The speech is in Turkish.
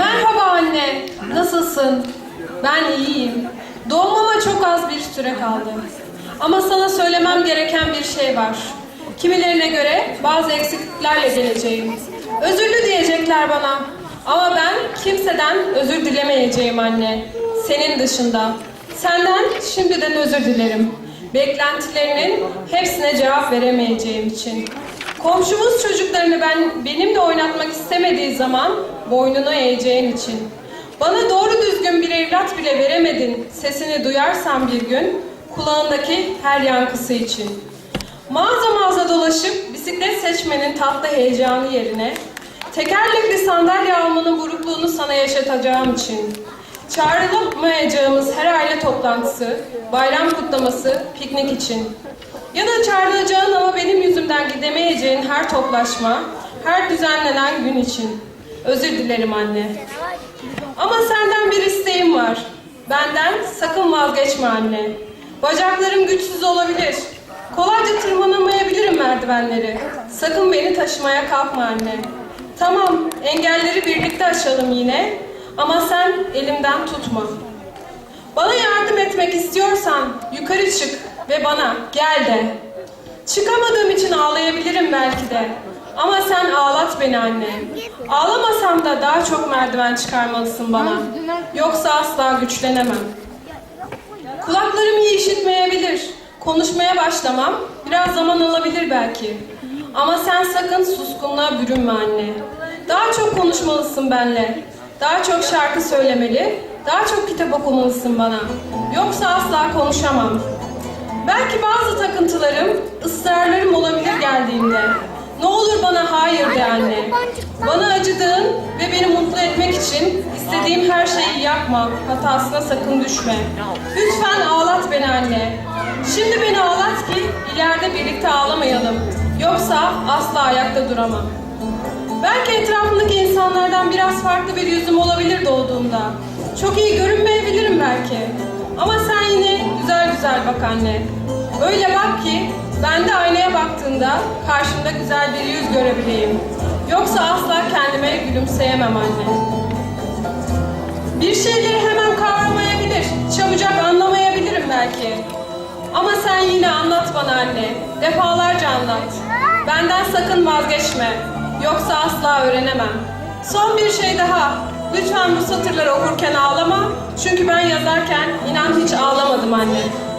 Merhaba anne, nasılsın? Ben iyiyim. Doğmama çok az bir süre kaldı. Ama sana söylemem gereken bir şey var. Kimilerine göre bazı eksikliklerle geleceğim. Özürlü diyecekler bana. Ama ben kimseden özür dilemeyeceğim anne. Senin dışında. Senden şimdiden özür dilerim. Beklentilerinin hepsine cevap veremeyeceğim için. Komşumuz çocuklarını ben benimle oynatmak istemediği zaman boynunu eğeceğin için. Bana doğru düzgün bir evlat bile veremedin sesini duyarsam bir gün kulağındaki her yankısı için. Mağaza mağaza dolaşıp bisiklet seçmenin tatlı heyecanı yerine tekerlekli sandalye almanın burukluğunu sana yaşatacağım için. Çağrılamayacağımız her aile toplantısı, bayram kutlaması, piknik için. Ya da çağrılacağın ama her toplaşma, her düzenlenen gün için. Özür dilerim anne. Ama senden bir isteğim var. Benden sakın vazgeçme anne. Bacaklarım güçsüz olabilir. Kolayca tırmanamayabilirim merdivenleri. Sakın beni taşımaya kalkma anne. Tamam, engelleri birlikte aşalım yine. Ama sen elimden tutma. Bana yardım etmek istiyorsan yukarı çık ve bana gel de. Çıkamadığım için ağlayabilirim belki de. Ama sen ağlat beni anne. Ağlamasam da daha çok merdiven çıkarmalısın bana. Yoksa asla güçlenemem. Kulaklarım iyi işitmeyebilir. Konuşmaya başlamam biraz zaman alabilir belki. Ama sen sakın suskunluğa bürünme anne. Daha çok konuşmalısın benle. Daha çok şarkı söylemeli, daha çok kitap okumalısın bana. Yoksa asla konuşamam. Belki bazı takıntılarım, ısrarlarım olabilir geldiğimde. Ne olur bana hayır de anne. Bana acıdığın ve beni mutlu etmek için istediğim her şeyi yapma. Hatasına sakın düşme. Lütfen ağlat beni anne. Şimdi beni ağlat ki ileride birlikte ağlamayalım. Yoksa asla ayakta duramam. Belki etrafındaki insanlardan biraz farklı bir yüzüm olabilir doğduğumda. Çok iyi görünmeyebilirim belki. Ama sen yine güzel bak anne. Öyle bak ki ben de aynaya baktığında karşımda güzel bir yüz görebileyim. Yoksa asla kendime gülümseyemem anne. Bir şeyleri hemen kavramayabilir, çabucak anlamayabilirim belki. Ama sen yine anlat bana anne, defalarca anlat. Benden sakın vazgeçme, yoksa asla öğrenemem. Son bir şey daha, lütfen bu satırları okurken ağlama. Çünkü ben yazarken inan hiç ağlamadım anne.